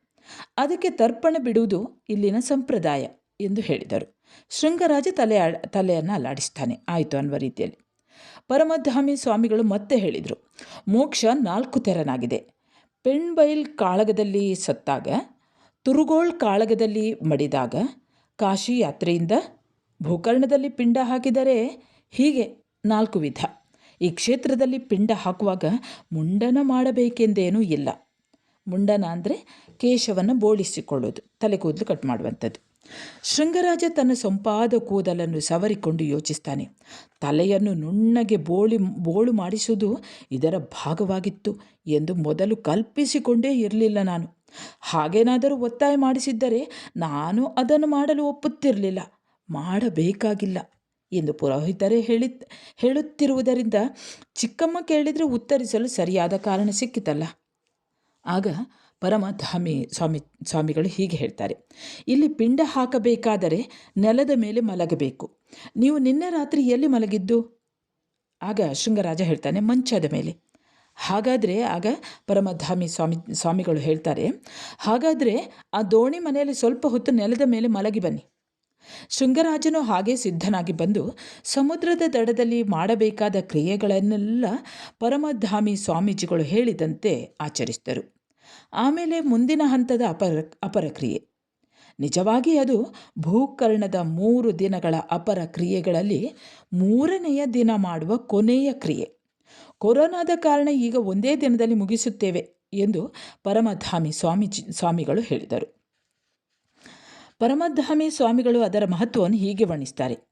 ಅದಕ್ಕೆ ತರ್ಪಣ ಬಿಡುವುದು ಇಲ್ಲಿನ ಸಂಪ್ರದಾಯ. ಎಂದು ಹೇಳಿದರು. ಶೃಂಗರಾಜ ತಲೆ ತಲೆಯನ್ನು ಅಲ್ಲಾಡಿಸ್ತಾನೆ. ಆಯಿತು ಅನ್ನುವ ರೀತಿಯಲ್ಲಿ. ಪರಮಧಾಮಿ ಸ್ವಾಮಿಗಳು ಮತ್ತೆ ಹೇಳಿದರು, ಮೋಕ್ಷ ನಾಲ್ಕು ತೆರನಾಗಿದೆ. ಪೆಣ್ಬೈಲ್ ಕಾಳಗದಲ್ಲಿ ಸತ್ತಾಗ, ತುರುಗೋಳ್ ಕಾಳಗದಲ್ಲಿ ಮಡಿದಾಗ, ಕಾಶಿ ಯಾತ್ರೆಯಿಂದ ಭೂಕರ್ಣದಲ್ಲಿ ಪಿಂಡ ಹಾಕಿದರೆ ಹೀಗೆ ನಾಲ್ಕು ವಿಧ. ಈ ಕ್ಷೇತ್ರದಲ್ಲಿ ಪಿಂಡ ಹಾಕುವಾಗ ಮುಂಡನ ಮಾಡಬೇಕೆಂದೇನೂ ಇಲ್ಲ. ಮುಂಡನ ಅಂದರೆ ಕೇಶವನ್ನು ಬೋಳಿಸಿಕೊಳ್ಳೋದು ತಲೆ ಕೂದಲು ಕಟ್ ಮಾಡುವಂಥದ್ದು. ಶೃಂಗರಾಜ ತನ್ನ ಸೊಂಪಾದ ಕೂದಲನ್ನು ಸವರಿಕೊಂಡು ಯೋಚಿಸ್ತಾನೆ. ತಲೆಯನ್ನು ನುಣ್ಣಗೆ ಬೋಳಿ, ಬೋಳು ಮಾಡಿಸುವುದು ಇದರ ಭಾಗವಾಗಿತ್ತು ಎಂದು ಮೊದಲು ಕಲ್ಪಿಸಿಕೊಂಡೇ ಇರಲಿಲ್ಲ ನಾನು. ಹಾಗೇನಾದರೂ ಒತ್ತಾಯ ಮಾಡಿಸಿದ್ದರೆ ನಾನು ಅದನ್ನು ಮಾಡಲು ಒಪ್ಪುತ್ತಿರಲಿಲ್ಲ. ಮಾಡಬೇಕಾಗಿಲ್ಲ ಎಂದು ಪುರೋಹಿತರೇ ಹೇಳಿ ಹೇಳುತ್ತಿರುವುದರಿಂದ ಚಿಕ್ಕಮ್ಮ ಕೇಳಿದರೆ ಉತ್ತರಿಸಲು ಸರಿಯಾದ ಕಾರಣ ಸಿಕ್ಕಿತಲ್ಲ. ಆಗ ಪರಮಧಾಮಿ ಸ್ವಾಮಿ, ಸ್ವಾಮಿಗಳು ಹೀಗೆ ಹೇಳ್ತಾರೆ. ಇಲ್ಲಿ ಪಿಂಡ ಹಾಕಬೇಕಾದರೆ ನೆಲದ ಮೇಲೆ ಮಲಗಬೇಕು. ನೀವು ನಿನ್ನೆ ರಾತ್ರಿ ಎಲ್ಲಿ ಮಲಗಿದ್ದು? ಆಗ ಶೃಂಗರಾಜ ಹೇಳ್ತಾನೆ, ಮಂಚದ ಮೇಲೆ. ಹಾಗಾದರೆ, ಆಗ ಪರಮಧಾಮಿ ಸ್ವಾಮಿ, ಸ್ವಾಮಿಗಳು ಹೇಳ್ತಾರೆ, ಹಾಗಾದರೆ ಆ ದೋಣಿ ಮನೆಯಲ್ಲಿ ಸ್ವಲ್ಪ ಹೊತ್ತು ನೆಲದ ಮೇಲೆ ಮಲಗಿ ಬನ್ನಿ. ಶೃಂಗರಾಜನು ಹಾಗೆ ಸಿದ್ಧನಾಗಿ ಬಂದು ಸಮುದ್ರದ ದಡದಲ್ಲಿ ಮಾಡಬೇಕಾದ ಕ್ರಿಯೆಗಳನ್ನೆಲ್ಲ ಪರಮಧಾಮಿ ಸ್ವಾಮೀಜಿಗಳು ಹೇಳಿದಂತೆ ಆಚರಿಸಿದರು. ಆಮೇಲೆ ಮುಂದಿನ ಹಂತದ ಅಪರ, ಅಪರಕ್ರಿಯೆ. ನಿಜವಾಗಿ ಅದು ಭೂಕರ್ಣದ ಮೂರು ದಿನಗಳ ಅಪರ ಕ್ರಿಯೆಗಳಲ್ಲಿ ಮೂರನೆಯ ದಿನ ಮಾಡುವ ಕೊನೆಯ ಕ್ರಿಯೆ. ಕೊರೋನಾದ ಕಾರಣ ಈಗ ಒಂದೇ ದಿನದಲ್ಲಿ ಮುಗಿಸುತ್ತೇವೆ ಎಂದು ಪರಮಧಾಮಿ ಸ್ವಾಮೀಜಿ, ಸ್ವಾಮಿಗಳು ಹೇಳಿದರು. ಪರಮಧಾಮಿ ಸ್ವಾಮಿಗಳು ಅದರ ಮಹತ್ವವನ್ನು ಹೀಗೆ ವರ್ಣಿಸ್ತಾರೆ.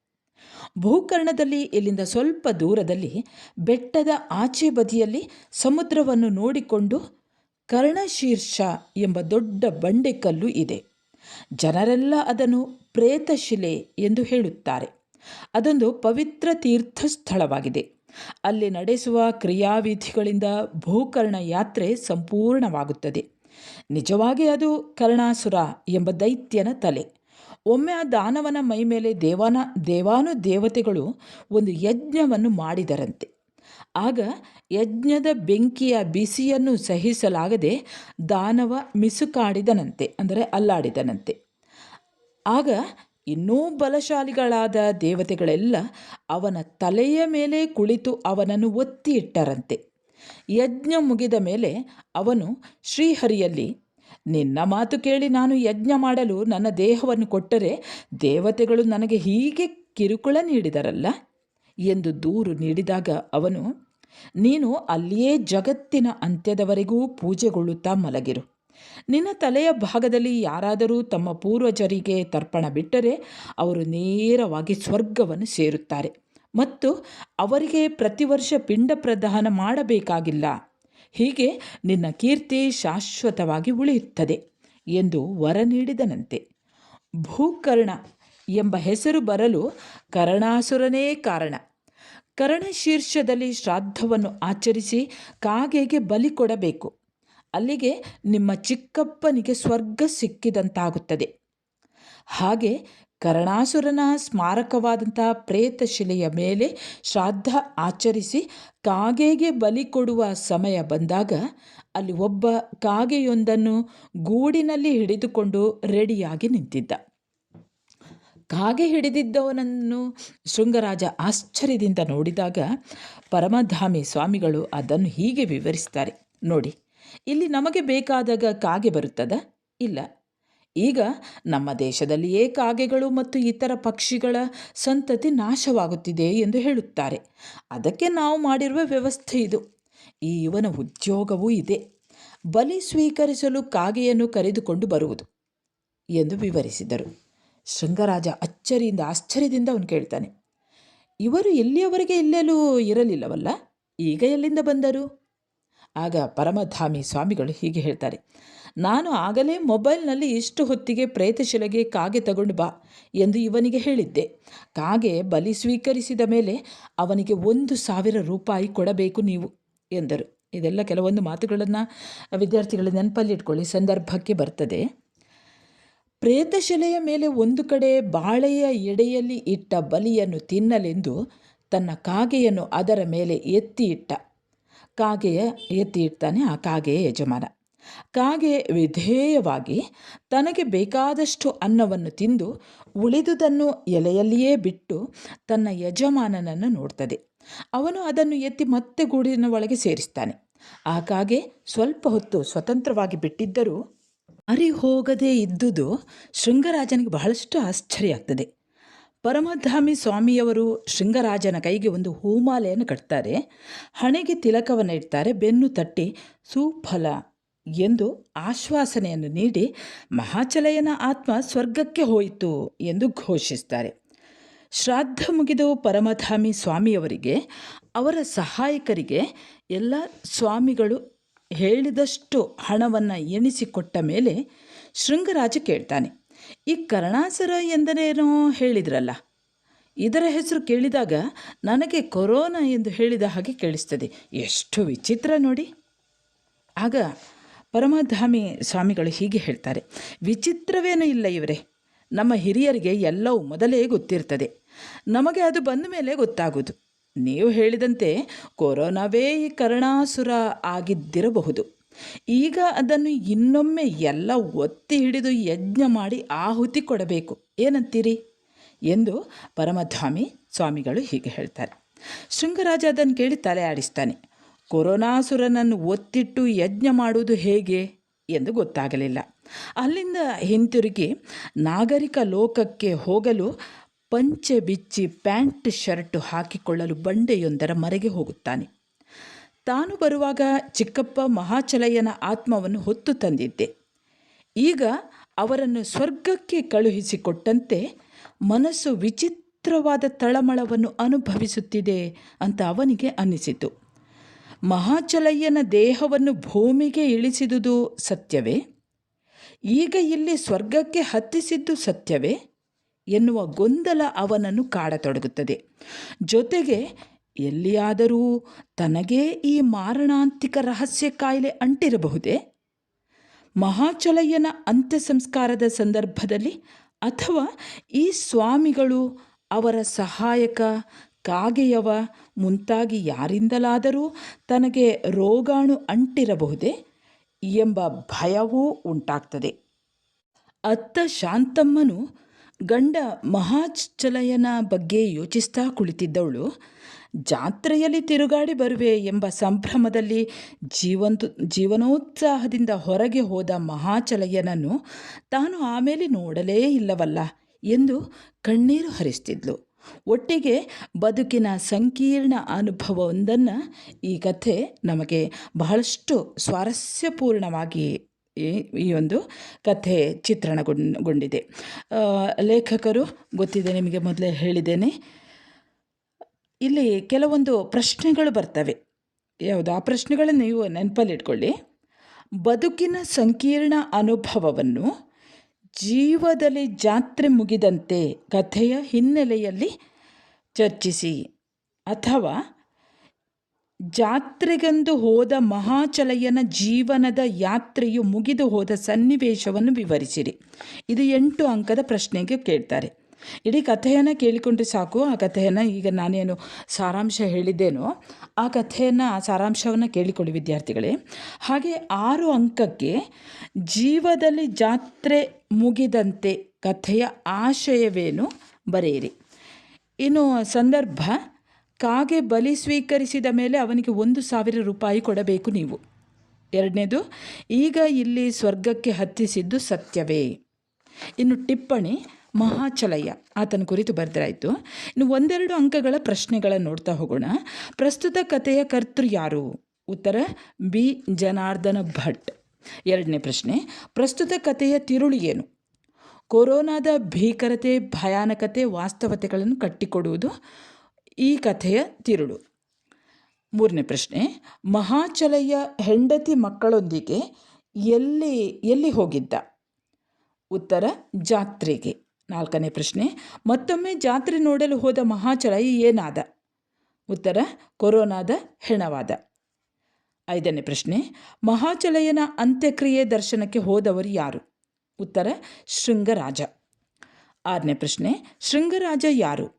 ಭೂಕರ್ಣದಲ್ಲಿ ಇಲ್ಲಿಂದ ಸ್ವಲ್ಪ ದೂರದಲ್ಲಿ ಬೆಟ್ಟದ ಆಚೆ ಬದಿಯಲ್ಲಿ ಸಮುದ್ರವನ್ನು ನೋಡಿಕೊಂಡು ಕರ್ಣಶೀರ್ಷ ಎಂಬ ದೊಡ್ಡ ಬಂಡೆಕಲ್ಲು ಇದೆ. ಜನರೆಲ್ಲ ಅದನ್ನು ಪ್ರೇತಶಿಲೆ ಎಂದು ಹೇಳುತ್ತಾರೆ. ಅದೊಂದು ಪವಿತ್ರ ತೀರ್ಥ ಸ್ಥಳವಾಗಿದೆ ಅಲ್ಲಿ ನಡೆಸುವ ಕ್ರಿಯಾವಿಧಿಗಳಿಂದ ಭೂಕರ್ಣ ಯಾತ್ರೆ ಸಂಪೂರ್ಣವಾಗುತ್ತದೆ. ನಿಜವಾಗಿ ಅದು ಕರ್ಣಾಸುರ ಎಂಬ ದೈತ್ಯನ ತಲೆ. ಒಮ್ಮೆ ಆ ದಾನವನ ಮೈಮೇಲೆ ದೇವಾನ ದೇವಾನು ದೇವತೆಗಳು ಒಂದು ಯಜ್ಞವನ್ನು ಮಾಡಿದರಂತೆ. ಆಗ ಯಜ್ಞದ ಬೆಂಕಿಯ ಬಿಸಿಯನ್ನು ಸಹಿಸಲಾಗದೆ ದಾನವ ಮಿಸುಕಾಡಿದನಂತೆ, ಅಂದರೆ ಅಲ್ಲಾಡಿದನಂತೆ. ಆಗ ಇನ್ನೂ ಬಲಶಾಲಿಗಳಾದ ದೇವತೆಗಳೆಲ್ಲ ಅವನ ತಲೆಯ ಮೇಲೆ ಕುಳಿತು ಅವನನ್ನು ಒತ್ತಿ ಇಟ್ಟರಂತೆ. ಯಜ್ಞ ಮುಗಿದ ಮೇಲೆ ಅವನು ಶ್ರೀಹರಿಯಲ್ಲಿ, ನಿನ್ನ ಮಾತು ಕೇಳಿ ನಾನು ಯಜ್ಞ ಮಾಡಲು ನನ್ನ ದೇಹವನ್ನು ಕೊಟ್ಟರೆ ದೇವತೆಗಳು ನನಗೆ ಹೀಗೆ ಕಿರುಕುಳ ನೀಡಿದರಲ್ಲ ಎಂದು ದೂರು ನೀಡಿದಾಗ ಅವನು ನೀನು ಅಲ್ಲಿಯೇ ಜಗತ್ತಿನ ಅಂತ್ಯದವರೆಗೂ ಪೂಜೆಗೊಳ್ಳುತ್ತಾ ಮಲಗಿರು. ನಿನ್ನ ತಲೆಯ ಭಾಗದಲ್ಲಿ ಯಾರಾದರೂ ತಮ್ಮ ಪೂರ್ವಜರಿಗೆ ತರ್ಪಣ ಬಿಟ್ಟರೆ ಅವರು ನೇರವಾಗಿ ಸ್ವರ್ಗವನ್ನು ಸೇರುತ್ತಾರೆ. ಮತ್ತು ಅವರಿಗೆ ಪ್ರತಿ ವರ್ಷ ಪಿಂಡ ಪ್ರದಾನ ಮಾಡಬೇಕಾಗಿಲ್ಲ. ಹೀಗೆ ನಿನ್ನ ಕೀರ್ತಿ ಶಾಶ್ವತವಾಗಿ ಉಳಿಯುತ್ತದೆ ಎಂದು ವರ ನೀಡಿದನಂತೆ. ಭೂಕರ್ಣ ಎಂಬ ಹೆಸರು ಬರಲು ಕರ್ಣಾಸುರನೇ ಕಾರಣ. ಕರ್ಣಶೀರ್ಷದಲ್ಲಿ ಶ್ರಾದ್ದವನ್ನು ಆಚರಿಸಿ ಕಾಗೆಗೆ ಬಲಿ ಕೊಡಬೇಕು. ಅಲ್ಲಿಗೆ ನಿಮ್ಮ ಚಿಕ್ಕಪ್ಪನಿಗೆ ಸ್ವರ್ಗ ಸಿಕ್ಕಿದಂತಾಗುತ್ತದೆ. ಹಾಗೆ ಕರಣಾಸುರನ ಸ್ಮಾರಕವಾದಂಥ ಪ್ರೇತಶಿಲೆಯ ಮೇಲೆ ಶ್ರಾದ್ದ ಆಚರಿಸಿ ಕಾಗೆಗೆ ಬಲಿ ಕೊಡುವ ಸಮಯ ಬಂದಾಗ ಅಲ್ಲಿ ಒಬ್ಬ ಕಾಗೆಯೊಂದನ್ನು ಗೂಡಿನಲ್ಲಿ ಹಿಡಿದುಕೊಂಡು ರೆಡಿಯಾಗಿ ನಿಂತಿದ್ದ. ಕಾಗೆ ಹಿಡಿದಿದ್ದವನನ್ನು ಶೃಂಗರಾಜ ಆಶ್ಚರ್ಯದಿಂದ ನೋಡಿದಾಗ ಪರಮಧಾಮಿ ಸ್ವಾಮಿಗಳು ಅದನ್ನು ಹೀಗೆ ವಿವರಿಸ್ತಾರೆ ನೋಡಿ, ಇಲ್ಲಿ ನಮಗೆ ಬೇಕಾದಾಗ ಕಾಗೆ ಬರುತ್ತದ? ಇಲ್ಲ. ಈಗ ನಮ್ಮ ದೇಶದಲ್ಲಿಯೇ ಕಾಗೆಗಳು ಮತ್ತು ಇತರ ಪಕ್ಷಿಗಳ ಸಂತತಿ ನಾಶವಾಗುತ್ತಿದೆ ಎಂದು ಹೇಳುತ್ತಾರೆ. ಅದಕ್ಕೆ ನಾವು ಮಾಡಿರುವ ವ್ಯವಸ್ಥೆ ಇದು. ಈ ಇವನ ಉದ್ಯೋಗವೂ ಇದೆ. ಬಲಿ ಸ್ವೀಕರಿಸಲು ಕಾಗೆಯನ್ನು ಕರೆದುಕೊಂಡು ಬರುವುದು ಎಂದು ವಿವರಿಸಿದರು. ಶೃಂಗರಾಜ ಅಚ್ಚರಿಯಿಂದ, ಆಶ್ಚರ್ಯದಿಂದ ಅವನು ಕೇಳ್ತಾನೆ, ಇವರು ಎಲ್ಲಿಯವರೆಗೆ ಇಲ್ಲೆಲ್ಲೂ ಇರಲಿಲ್ಲವಲ್ಲ? ಈಗ ಎಲ್ಲಿಂದ ಬಂದರು? ಆಗ ಪರಮಧಾಮಿ ಸ್ವಾಮಿಗಳು ಹೀಗೆ ಹೇಳ್ತಾರೆ, ನಾನು ಆಗಲೇ ಮೊಬೈಲ್ನಲ್ಲಿ ಇಷ್ಟು ಹೊತ್ತಿಗೆ ಪ್ರೇತಶಿಲೆಗೆ ಕಾಗೆ ತಗೊಂಡು ಬಾ ಎಂದು ಇವನಿಗೆ ಹೇಳಿದ್ದೆ. ಕಾಗೆ ಬಲಿ ಸ್ವೀಕರಿಸಿದ ಮೇಲೆ ಅವನಿಗೆ ಒಂದು ಸಾವಿರ ರೂಪಾಯಿ ಕೊಡಬೇಕು ನೀವು, ಎಂದರು. ಇದೆಲ್ಲ ಕೆಲವೊಂದು ಮಾತುಗಳನ್ನು ವಿದ್ಯಾರ್ಥಿಗಳ ನೆನಪಲ್ಲಿಟ್ಕೊಳ್ಳಿ ಸಂದರ್ಭಕ್ಕೆ ಬರ್ತದೆ. ಪ್ರೇತಶಿಲೆಯ ಮೇಲೆ ಒಂದು ಕಡೆ ಬಾಳೆಯ ಎಡೆಯಲ್ಲಿ ಇಟ್ಟ ಬಲಿಯನ್ನು ತಿನ್ನಲೆಂದು ತನ್ನ ಕಾಗೆಯನ್ನು ಅದರ ಮೇಲೆ ಎತ್ತಿ ಇಟ್ಟ ಕಾಗೆಯ ಎತ್ತಿ ಇಡ್ತಾನೆ ಆ ಕಾಗೆಯ ಯಜಮಾನ. ಕಾಗೆ ವಿಧೇಯವಾಗಿ ತನಗೆ ಬೇಕಾದಷ್ಟು ಅನ್ನವನ್ನು ತಿಂದು ಉಳಿದುದನ್ನು ಎಲೆಯಲ್ಲಿಯೇ ಬಿಟ್ಟು ತನ್ನ ಯಜಮಾನನನ್ನು ನೋಡ್ತದೆ. ಅವನು ಅದನ್ನು ಎತ್ತಿ ಮತ್ತೆ ಗೂಡಿನ ಒಳಗೆ ಸೇರಿಸ್ತಾನೆ. ಆ ಕಾಗೆ ಸ್ವಲ್ಪ ಹೊತ್ತು ಸ್ವತಂತ್ರವಾಗಿ ಬಿಟ್ಟಿದ್ದರೂ ಹೋಗದೇ ಇದ್ದುದು ಶೃಂಗರಾಜನಿಗೆ ಬಹಳಷ್ಟು ಆಶ್ಚರ್ಯ ಆಗ್ತದೆ. ಪರಮಧಾಮಿ ಸ್ವಾಮಿಯವರು ಶೃಂಗರಾಜನ ಕೈಗೆ ಒಂದು ಹೂಮಾಲೆಯನ್ನು ಕಟ್ತಾರೆ. ಹಣೆಗೆ ತಿಲಕವನ್ನು ಇಡ್ತಾರೆ. ಬೆನ್ನು ತಟ್ಟಿ ಸುಫಲ ಎಂದು ಆಶ್ವಾಸನೆಯನ್ನು ನೀಡಿ ಮಹಾಚಲಯನ ಆತ್ಮ ಸ್ವರ್ಗಕ್ಕೆ ಹೋಯಿತು ಎಂದು ಘೋಷಿಸ್ತಾರೆ. ಶ್ರಾದ್ದ ಮುಗಿದು ಪರಮಧಾಮಿ ಸ್ವಾಮಿಯವರಿಗೆ ಅವರ ಸಹಾಯಕರಿಗೆ ಎಲ್ಲ ಸ್ವಾಮಿಗಳು ಹೇಳಿದಷ್ಟು ಹಣವನ್ನು ಎಣಿಸಿಕೊಟ್ಟ ಮೇಲೆ ಶೃಂಗರಾಜ ಕೇಳ್ತಾನೆ, ಈ ಕರ್ಣಾಸರ ಎಂದರೇನೋ ಹೇಳಿದ್ರಲ್ಲ? ಇದರ ಹೆಸರು ಕೇಳಿದಾಗ ನನಗೆ ಕೊರೋನಾ ಎಂದು ಹೇಳಿದ ಹಾಗೆ ಕೇಳಿಸ್ತದೆ. ಎಷ್ಟು ವಿಚಿತ್ರ ನೋಡಿ! ಆಗ ಪರಮಧಾಮಿ ಸ್ವಾಮಿಗಳು ಹೀಗೆ ಹೇಳ್ತಾರೆ, ವಿಚಿತ್ರವೇನೂ ಇಲ್ಲ ಇವರೇ. ನಮ್ಮ ಹಿರಿಯರಿಗೆ ಎಲ್ಲವೂ ಮೊದಲೇ ಗೊತ್ತಿರ್ತದೆ. ನಮಗೆ ಅದು ಬಂದ ಮೇಲೆ ಗೊತ್ತಾಗೋದು ನೀವು ಹೇಳಿದಂತೆ ಕೊರೋನಾವೇ ಈ ಕರುಣಾಸುರ ಆಗಿದ್ದಿರಬಹುದು. ಈಗ ಅದನ್ನು ಇನ್ನೊಮ್ಮೆ ಎಲ್ಲ ಒತ್ತಿ ಹಿಡಿದು ಯಜ್ಞ ಮಾಡಿ ಆಹುತಿ ಕೊಡಬೇಕು. ಏನಂತೀರಿ? ಎಂದು ಪರಮಧ್ವಾಮಿ ಸ್ವಾಮಿಗಳು ಹೀಗೆ ಹೇಳ್ತಾರೆ. ಶೃಂಗರಾಜ ಅದನ್ನು ಕೇಳಿ ತಲೆ ಆಡಿಸ್ತಾನೆ. ಕೊರೋನಾಸುರನನ್ನು ಒತ್ತಿಟ್ಟು ಯಜ್ಞ ಮಾಡುವುದು ಹೇಗೆ ಎಂದು ಗೊತ್ತಾಗಲಿಲ್ಲ. ಅಲ್ಲಿಂದ ಹಿಂತಿರುಗಿ ನಾಗರಿಕ ಲೋಕಕ್ಕೆ ಹೋಗಲು ಪಂಚೆ ಬಿಚ್ಚಿ ಪ್ಯಾಂಟ್ ಶರ್ಟು ಹಾಕಿಕೊಳ್ಳಲು ಬಂಡೆಯೊಂದರ ಮರೆಗೆ ಹೋಗುತ್ತಾನೆ. ತಾನು ಬರುವಾಗ ಚಿಕ್ಕಪ್ಪ ಮಹಾಚಲಯ್ಯನ ಆತ್ಮವನ್ನು ಹೊತ್ತು ತಂದಿದ್ದೆ. ಈಗ ಅವರನ್ನು ಸ್ವರ್ಗಕ್ಕೆ ಕಳುಹಿಸಿಕೊಟ್ಟಂತೆ ಮನಸ್ಸು ವಿಚಿತ್ರವಾದ ತಳಮಳವನ್ನು ಅನುಭವಿಸುತ್ತಿದೆ ಅಂತ ಅವನಿಗೆ ಅನ್ನಿಸಿತು. ಮಹಾಚಲಯ್ಯನ ದೇಹವನ್ನು ಭೂಮಿಗೆ ಇಳಿಸಿದುದು ಸತ್ಯವೇ? ಈಗ ಇಲ್ಲಿ ಸ್ವರ್ಗಕ್ಕೆ ಹತ್ತಿಸಿದ್ದು ಸತ್ಯವೇ? ಎನ್ನುವ ಗೊಂದಲ ಅವನನ್ನು ಕಾಡತೊಡಗುತ್ತದೆ. ಜೊತೆಗೆ ಎಲ್ಲಿಯಾದರೂ ತನಗೇ ಈ ಮಾರಣಾಂತಿಕ ರಹಸ್ಯ ಕಾಯಿಲೆ ಅಂಟಿರಬಹುದೇ? ಮಹಾಚಲಯ್ಯನ ಅಂತ್ಯ ಸಂಸ್ಕಾರದ ಸಂದರ್ಭದಲ್ಲಿ ಅಥವಾ ಈ ಸ್ವಾಮಿಗಳು ಅವರ ಸಹಾಯಕ ಕಾಗೆಯವ ಮುಂತಾಗಿ ಯಾರಿಂದಲಾದರೂ ತನಗೆ ರೋಗಾಣು ಅಂಟಿರಬಹುದೇ ಎಂಬ ಭಯವೂ ಉಂಟಾಗ್ತದೆ. ಅತ್ತ ಶಾಂತಮ್ಮನು ಗಂಡ ಮಹಾಚಲಯನ ಬಗ್ಗೆ ಯೋಚಿಸ್ತಾ ಕುಳಿತಿದ್ದವಳು, ಜಾತ್ರೆಯಲ್ಲಿ ತಿರುಗಾಡಿ ಬರುವೆ ಎಂಬ ಸಂಭ್ರಮದಲ್ಲಿ ಜೀವಂತ, ಜೀವನೋತ್ಸಾಹದಿಂದ ಹೊರಗೆ ಹೋದ ಮಹಾಚಲಯ್ಯನನ್ನು ತಾನು ಆಮೇಲೆ ನೋಡಲೇ ಇಲ್ಲವಲ್ಲ ಎಂದು ಕಣ್ಣೀರು ಹರಿಸ್ತಿದ್ಲು. ಒಟ್ಟಿಗೆ ಬದುಕಿನ ಸಂಕೀರ್ಣ ಅನುಭವವೊಂದನ್ನು ಈ ಕಥೆ ನಮಗೆ ಬಹಳಷ್ಟು ಸ್ವಾರಸ್ಯಪೂರ್ಣವಾಗಿ ಈ ಒಂದು ಕಥೆ ಚಿತ್ರಣಗೊಂಡಿದೆ. ಲೇಖಕರು, ಗೊತ್ತಿದೆ ನಿಮಗೆ ಮೊದಲೇ ಹೇಳಿದ್ದೇನೆ. ಇಲ್ಲಿ ಕೆಲವೊಂದು ಪ್ರಶ್ನೆಗಳು ಬರ್ತವೆ. ಯಾವುದು? ಆ ಪ್ರಶ್ನೆಗಳನ್ನು ನೀವು ನೆನಪಲ್ಲಿಟ್ಕೊಳ್ಳಿ. ಬದುಕಿನ ಸಂಕೀರ್ಣ ಅನುಭವವನ್ನು ಜೀವದಲ್ಲಿ ಜಾತ್ರೆ ಮುಗಿದಂತೆ ಕಥೆಯ ಹಿನ್ನೆಲೆಯಲ್ಲಿ ಚರ್ಚಿಸಿ. ಅಥವಾ ಜಾತ್ರೆಗೆಂದು ಹೋದ ಮಹಾಚಲಯ್ಯನ ಜೀವನದ ಯಾತ್ರೆಯು ಮುಗಿದು ಹೋದ ಸನ್ನಿವೇಶವನ್ನು ವಿವರಿಸಿರಿ. ಇದು ಎಂಟು ಅಂಕದ ಪ್ರಶ್ನೆಗೆ ಕೇಳ್ತಾರೆ. ಇಡೀ ಕಥೆಯನ್ನು ಕೇಳಿಕೊಂಡ್ರೆ ಸಾಕು. ಆ ಕಥೆಯನ್ನು ಈಗ ನಾನೇನು ಸಾರಾಂಶ ಹೇಳಿದ್ದೇನೋ ಆ ಕಥೆಯನ್ನು, ಆ ಸಾರಾಂಶವನ್ನು ಕೇಳಿಕೊಳ್ಳಿ ವಿದ್ಯಾರ್ಥಿಗಳೇ. ಹಾಗೆ ಆರು ಅಂಕಕ್ಕೆ ಜೀವದಲ್ಲಿ ಜಾತ್ರೆ ಮುಗಿದಂತೆ ಕಥೆಯ ಆಶಯವೇನು ಬರೆಯಿರಿ. ಇನ್ನು ಸಂದರ್ಭ ಕಾಗೆ ಬಲಿ ಸ್ವೀಕರಿಸಿದ ಮೇಲೆ ಅವನಿಗೆ ಒಂದು ಸಾವಿರ ರೂಪಾಯಿ ಕೊಡಬೇಕು ನೀವು. ಎರಡನೇದು, ಈಗ ಇಲ್ಲಿ ಸ್ವರ್ಗಕ್ಕೆ ಹತ್ತಿಸಿದ್ದು ಸತ್ಯವೇ. ಇನ್ನು ಟಿಪ್ಪಣಿ ಮಹಾಚಲಯ್ಯ ಆತನ ಕುರಿತು ಬರೆದರಾಯಿತು. ಇನ್ನು ಒಂದೆರಡು ಅಂಕಗಳ ಪ್ರಶ್ನೆಗಳನ್ನು ನೋಡ್ತಾ ಹೋಗೋಣ. ಪ್ರಸ್ತುತ ಕಥೆಯ ಕರ್ತೃ ಯಾರು? ಉತ್ತರ, ಬಿ. ಜನಾರ್ದನ ಭಟ್. ಎರಡನೇ ಪ್ರಶ್ನೆ, ಪ್ರಸ್ತುತ ಕಥೆಯ ತಿರುಳು ಏನು? ಕೊರೋನಾದ ಭೀಕರತೆ, ಭಯಾನಕತೆ, ವಾಸ್ತವತೆಗಳನ್ನು ಕಟ್ಟಿಕೊಡುವುದು. ಈ ಕಥೆಯ ತಿರುಳು. ಮೂರನೇ ಪ್ರಶ್ನೆ ಮಹಾಚಲಯ್ಯ ಹೆಂಡತಿ ಮಕ್ಕಳೊಂದಿಗೆ ಎಲ್ಲಿ ಎಲ್ಲಿ ಹೋಗಿದ್ದ? ಉತ್ತರ, ಜಾತ್ರೆಗೆ. ನಾಲ್ಕನೇ ಪ್ರಶ್ನೆ, ಮತ್ತೊಮ್ಮೆ ಜಾತ್ರೆ ನೋಡಲು ಹೋದ ಮಹಾಚಲಯ್ಯ ಏನಾದ? ಉತ್ತರ, ಕೊರೋನಾದ ಹೆಣವಾದ. ಐದನೇ ಪ್ರಶ್ನೆ ಮಹಾಚಲಯ್ಯನ ಅಂತ್ಯಕ್ರಿಯೆ ದರ್ಶನಕ್ಕೆ ಹೋದವರು ಯಾರು? ಉತ್ತರ, ಶೃಂಗರಾಜ. ಆರನೇ ಪ್ರಶ್ನೆ, ಶೃಂಗರಾಜ ಯಾರು?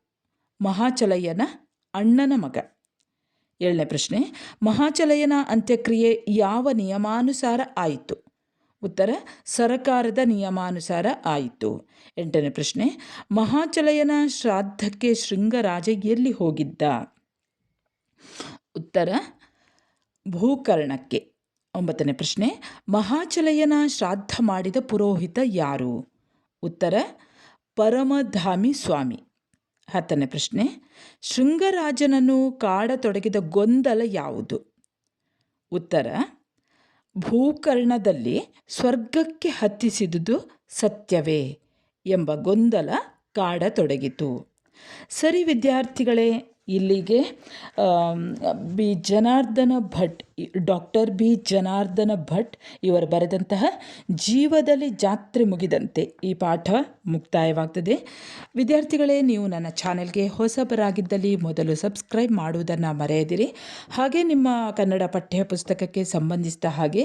ಮಹಾಚಲಯ್ಯನ ಅಣ್ಣನ ಮಗ. ಏಳನೇ ಪ್ರಶ್ನೆ ಮಹಾಚಲಯ್ಯನ ಅಂತ್ಯಕ್ರಿಯೆ ಯಾವ ನಿಯಮಾನುಸಾರ ಆಯಿತು? ಉತ್ತರ, ಸರಕಾರದ ನಿಯಮಾನುಸಾರ ಆಯಿತು. ಎಂಟನೇ ಪ್ರಶ್ನೆ, ಮಹಾಚಲಯನ ಶ್ರಾದ್ದಕ್ಕೆ ಶೃಂಗರಾಜ ಎಲ್ಲಿ ಹೋಗಿದ್ದ? ಉತ್ತರ, ಭೂಕರ್ಣಕ್ಕೆ. ಒಂಬತ್ತನೇ ಪ್ರಶ್ನೆ, ಮಹಾಚಲಯನ ಶ್ರಾದ್ದ ಮಾಡಿದ ಪುರೋಹಿತ ಯಾರು? ಉತ್ತರ, ಪರಮಧಾಮಿ ಸ್ವಾಮಿ. ಹತ್ತನೇ ಪ್ರಶ್ನೆ, ಶೃಂಗರಾಜನನ್ನು ಕಾಡತೊಡಗಿದ ಗೊಂದಲ ಯಾವುದು? ಉತ್ತರ, ಭೂಕರ್ಣದಲ್ಲಿ ಸ್ವರ್ಗಕ್ಕೆ ಹತ್ತಿಸಿದುದು ಸತ್ಯವೇ ಎಂಬ ಗೊಂದಲ ಕಾಡತೊಡಗಿತು. ಸರಿ ವಿದ್ಯಾರ್ಥಿಗಳೇ ಇಲ್ಲಿಗೆ B. Janardhana Bhat doctor B. Janardhana Bhat ಇವರು ಬರೆದಂತಹ ಜೀವದಲ್ಲಿ ಜಾತ್ರೆ ಮುಗಿದಂತೆ ಈ ಪಾಠ ಮುಕ್ತಾಯವಾಗ್ತದೆ. ವಿದ್ಯಾರ್ಥಿಗಳೇ, ನೀವು ನನ್ನ ಚಾನೆಲ್ಗೆ ಹೊಸಬರಾಗಿದ್ದಲ್ಲಿ ಮೊದಲು ಸಬ್ಸ್ಕ್ರೈಬ್ ಮಾಡುವುದನ್ನು ಮರೆಯದಿರಿ. ಹಾಗೆ ನಿಮ್ಮ ಕನ್ನಡ ಪಠ್ಯ ಪುಸ್ತಕಕ್ಕೆ ಸಂಬಂಧಿಸಿದ ಹಾಗೆ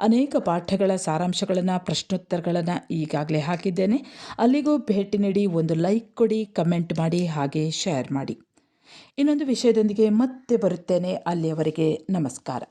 ಅನೇಕ ಪಾಠಗಳ ಸಾರಾಂಶಗಳನ್ನು, ಪ್ರಶ್ನೋತ್ತರಗಳನ್ನು ಈಗಾಗಲೇ ಹಾಕಿದ್ದೇನೆ. ಅಲ್ಲಿಗೂ ಭೇಟಿ ನೀಡಿ ಒಂದು ಲೈಕ್ ಕೊಡಿ, ಕಮೆಂಟ್ ಮಾಡಿ, ಹಾಗೆ ಶೇರ್ ಮಾಡಿ. ಇನ್ನೊಂದು ವಿಷಯದೊಂದಿಗೆ ಮತ್ತೆ ಬರುತ್ತೇನೆ. ಅಲ್ಲಿಯವರೆಗೆ ನಮಸ್ಕಾರ.